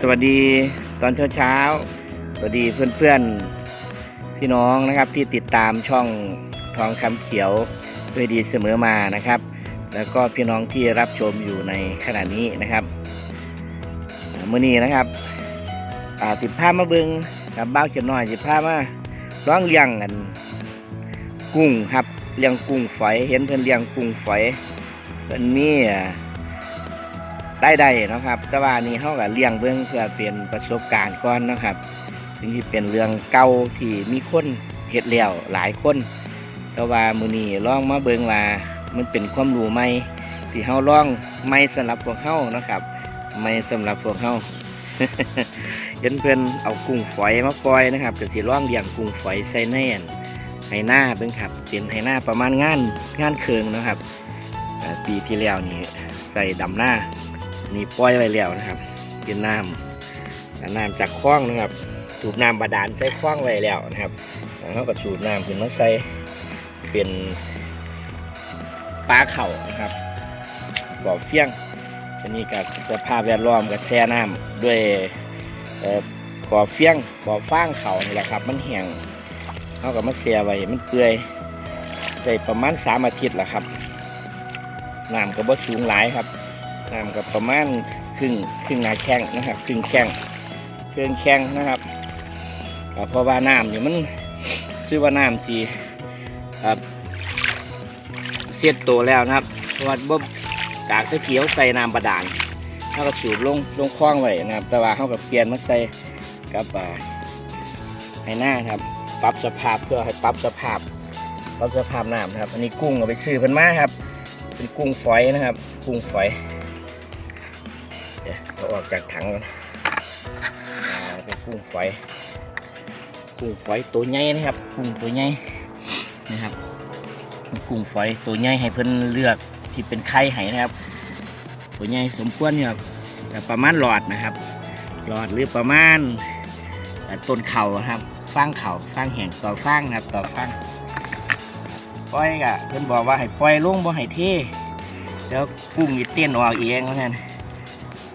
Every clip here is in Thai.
สวัสดีตอนเช้าเช้าสวัสดีเพื่อนๆพี่น้องนะครับที่ติดตามช่องทองคำเขียวด้วยดีเสมอมานะครับ แล้วก็พี่น้องที่รับชมอยู่ในขณะนี้นะครับอ่ามื่อนี้นะครับติดผ้ามาเบิงกับบ้าเฉียนน้อยติดผ้ามาร้องเลี้ยงกันกุ้งครับเลี้ยงกุ้งฝอยเห็นเพื่อนเลี้ยงกุ้งฝอยเพื่อนมี อ่าได้ได้นะครับ แต่ว่านี่เขากับเลี้ยงเบื้องเพื่อเป็นประสบการณ์ก่อนนะครับถึงที่เป็นเรื่องเก่าที่มีคนเฮ็ดแล้วหลายคน แต่ว่ามือนี้ลองมาเบิ่งว่ามันเป็นความรู้ใหม่ที่เฮาลองใหม่สำหรับพวกเฮานะครับใหม่สำหรับพวกเฮาเห็นเพิ่อนเอากุ้งฝอยมาปล่อยนะครับก็สิล่องเลี้ยงกุ้งฝอยใส่ในอันไห้หน้าเบิ่งครับเป็นไห้หน้าประมาณงานงานเคืองนะครับ ปีที่แล้วนี่ใส่ดำหน้า นี่ปล่อยไว้แล้วนะครับเป็นน้ำน้ำจากคลองนะครับสูบน้ำบาดาลใส่คลองไว้แล้วนะครับแล้วเขาก็สูบน้ำขึ้นมาใส่เป็นปลาเข่านะครับบ่อเฟี้ยงอันนี้กับสภาพแวดล้อมกับแช่น้ำด้วยก่อบ่อเฟี้ยงบ่อฟางเข่านี่แหละครับ มันแห้งเขากับมาเสียไว้มันเปื่อยได้ประมาณสามอาทิตย์แหล้วครับน้ำก็บ่สูงหลายครับ น้ำกับประมาณครึ่งครึ่งหนาแข้งนะครับครึ่งแข้งเครื่องแข้งนะครับเพราะว่าน้ำเนี่ยมันชื่อว่าน้ำสีเสียดตัวแล้วนะครับเพราะว่าบ่จากตะเกียวใส่น้ำบาดาลเขาก็สูบลงลงคลองไว้นะครับแต่ว่าเขาก็เปลี่ยนมาใส่กับอ่าให้หน้าครับ ปรับสภาพเพื่อให้ปรับสภาพปรับสภาพน้ำนะครับ อันนี้กุ้งเอาไปซื้อเพิ่นมาครับ เป็นกุ้งฝอยนะครับ กุ้งฝอย เดี๋ยวเอาออกจากถังก่อนเป็นกุ้งฝอยกุ้งฝอยตัวใหญ่นะครับกุ้งตัวใหญ่นะครับกุ้งฝอยตัวใหญ่ให้เพิ่นเลือกที่เป็นไข่ให้นะครับ ตัวใหญ่สมควรเนี่ยครับประมาณหลอดนะครับ หลอดหรือประมาณต้นเข่าครับฟางเข่าฟางแห้งต่อฟางนะครับต่อฟางปล่อยกะเพิ่นบอกว่าให้ปล่อยลงบ่ให้เทแล้วกุ้งอีเต้นออกเองว่าซั่น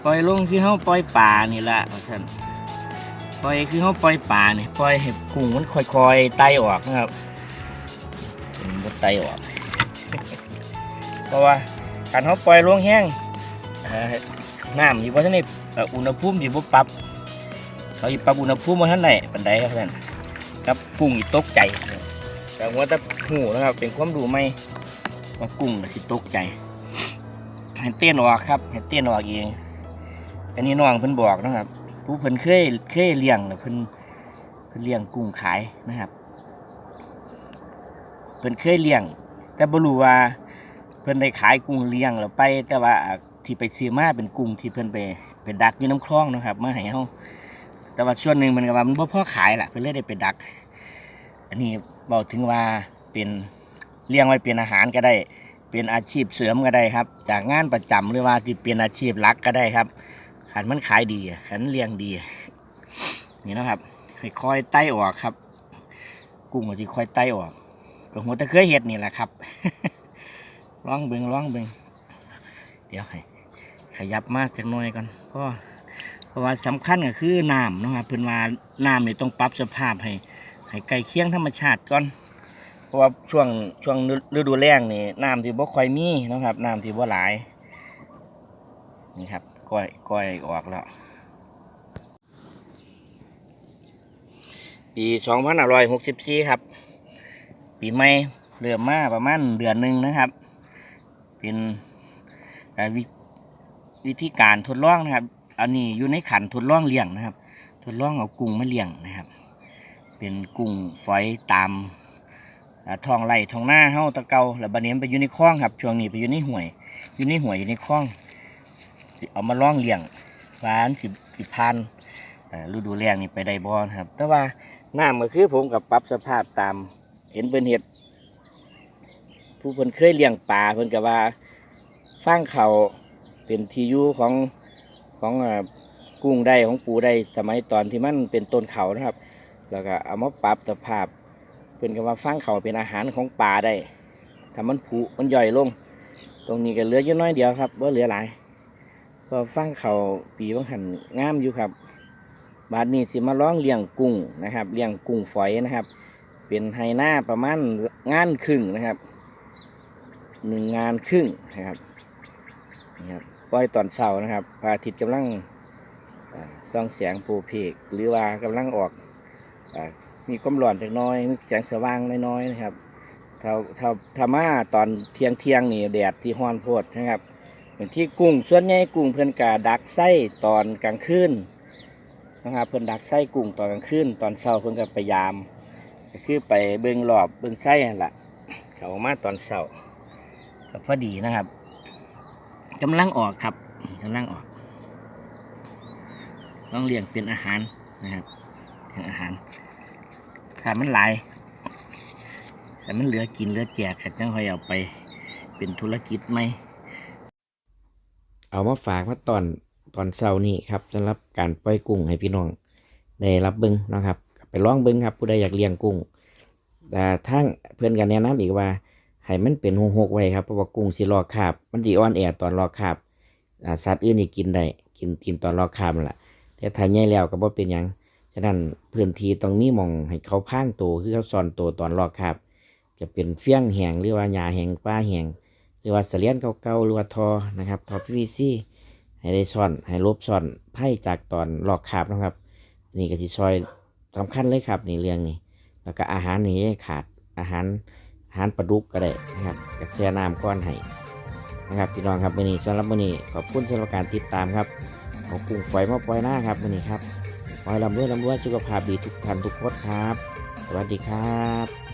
ปล่อยลงคือเขาปล่อยป่านี่ละว่าซั่นปล่อยคือเขาปล่อยป่านี่ปล่อยให้กุ้งมันค่อยๆไต่ออกนะครับมันไต่ออก เพราะว่าการเขาปล่อยลงแห้งน้ำอยู่ว่าท่านนี่อุณหภูมิอยู่บ่ปรับเขาอยู่ปรับอุณหภูมิว่าท่านไหนปันไดครับท่านครับกุ้งอีตกใจแต่ว่าแต่หูนะครับเป็นความดูไหมว่ากุ้งน่สิตกใจให้เต้นออกครับให้เต้นออกเอง อันนี้น้องเพิ่นบอกนะครับ ผู้เพิ่นเคยเคยเลี้ยงนะเพิ่นเพิ่นเลี้ยงกุ้งขายนะครับ เพิ่นเคยเลี้ยง แต่บ่รู้ว่า เพิ่นได้ขายกุ้งเลี้ยงแล้วไป แต่ว่าที่ไปซื้อมาเป็นกุ้งที่เพิ่นไปไปดักอยู่น้ำคลองนะครับมาให้เฮาแต่ว่าส่วนหนึ่งมันก็ว่ามันบ่พอขายล่ะเพิ่นเลยได้ไปดัก อันนี้บอกถึงว่าเป็นเลี้ยงไว้เป็นอาหารก็ได้ เป็นอาชีพเสริมก็ได้ครับ จากงานประจำหรือว่าที่เป็นอาชีพหลักก็ได้ครับ ขันมันขายดีอะขันเลี้ยงดี นี่นะครับค่อยๆไต่ออกครับ กุ้งก็ที่ค่อยไต่ออกก็หัวตะเคยเห็ดนี่แหละครับร้องเบิงร้องเบิงเดี๋ยวให้ขยับมาจากน่อยก่อนเพราะเพราะว่าสำคัญก็คือน้ำนะครับเพิ่อนว่าน้ำนี่ต้องปรับสภาพให้ให้ใกล้เคียงธรรมชาติก่อนเพราะว่าช่วงช่วงฤดูแล้งนี่น้ำที่บ่ค่อยมีนะครับน้ำที่บ่หลายนี่ครับ ก้อยก้อยออกแล้ว ปี2564ครับ ปีใหม่เริ่มมาประมาณเดือนหนึ่งนะครับ เป็นวิวิธีการทดลองนะครับ อันนี้อยู่ในขันทดลองเลี้ยงนะครับ ทดลองเอากุ้งมาเลี้ยงนะครับ เป็นกุ้งฝอยตามทองไร่ท้องหน้าเฮาตะเกาแล้วบัดนี้มันไปอยู่ในคลองครับ ช่วงนี้ไปอยู่ในห้วย อยู่ในห้วยอยู่ในคลอง เอามาล่องเลี้ยงหวานสิสิพันอ่าฤดูแล้งนี่ไปได้บ่นครับ แต่ว่าน้ำก็คือผมกับปรับสภาพตามเห็นเพิ่นเฮ็ดผู้เพิ่นเคยเลี้ยงปลาเพิ่นก็ว่าฟางเขาเป็นที่อยู่ของของกุ้งได้ของปูได้สมัยตอนที่มันเป็นต้นเขานะครับ แล้วก็เอามาปรับสภาพเพิ่นก็ว่าฟางเขาเป็นอาหารของปลาได้ถ้ามันผุมันย่อยลง ตรงนี้ก็เหลืออยู่น้อยเดียวครับว่าเหลือหลาย พอฟังเขาปีบางหันงามอยู่ครับ บาดนี้สิมาร้องเลี้ยงกุ้งนะครับเลี้ยงกุ้งฝอยนะครับ เป็นไฮหน้าประมาณงานครึ่งนะครับหนึ่งงานครึ่งนะครับนี่ครับปล่อยตอนเช้านะครับพระอาทิตย์กำลังอ่าส่องแสงปรเพกหรือว่ากำลังออกอมีความร้อนจักน้อยมีแสงสว่างน้อยๆนะครับถ้าถ้าถ้ามาตอนเที่ยงเที่ยงนี่แดดที่ฮ้อนโพดนะครับ เหมือนที่กุ้งส่วนใหญ่กุ้งเพิ่อนกาดักไส้ตอนกลางคืนนะครับเพิ่อนดักไส้กุ้งตอนกลางคืนตอนเช้าเพิ่อนก็พยายามก็คือไปเบิ่งรอบเบิ่งไส้นั่นละเขามาตอนเช้าก็พอดีนะครับกำลังออกครับกำลังออกต้องเลี้ยงเป็นอาหารนะครับเป็นอาหารถ้ามันหลายแต่มันเหลือกินเหลือแจกก็จังคอยเอาไปเป็นธุรกิจไหม เอามาฝากมาตอนตอนเช้านี้ครับสำหรับการปล่อยกุ้งให้พี่น้องได้รับเบิ้งนะครับ ไปลองเบิ้งครับ ผู้ใดอยากเลี้ยงกุ้งแต่ทั้งเพื่อนกันแนะนำอีกว่าให้มันเป็นหกไว้ครับเพราะว่ากุ้งสิรอคาบ มันสิอ่อนแอตอนรอคาบสัตว์อื่นนี่กินได้กินกินตอนรอคาบแหละแต่ถ้าใหญ่แล้วก็บ่เป็นยังฉะนั้นพื้นที่ตรงนี้มองให้เขาพางโตวคือเขาซ่อนโตวตอนรอคาบจะเป็นเฟี้ยงแหงหรือว่าหญ้าแหงป้าแหง หรือว่าเสลียนเก่าๆหรือว่าทอนะครับทอ PVC ให้ได้ซ่อนให้ลบซ่อนไผ่จากตอนรอคาบนะครับ นี่ก็สิซอยสำคัญเลยครับในเรื่องนี้ แล้วก็อาหารนี่ขาดอาหารอาหารปลาดุกก็ได้นะครับกระแสน้ำก้อนให้นะครับพี่น้องครับวันนี้สำหรับวันนี้ขอบคุณสำหรับการติดตามครับเอากุ้งฝอยมาปล่อยหน้าครับวันนี้ครับขอให้ลำด้วยลำด้วยสุขภาพดีทุกท่านทุกคนครับ สวัสดีครับ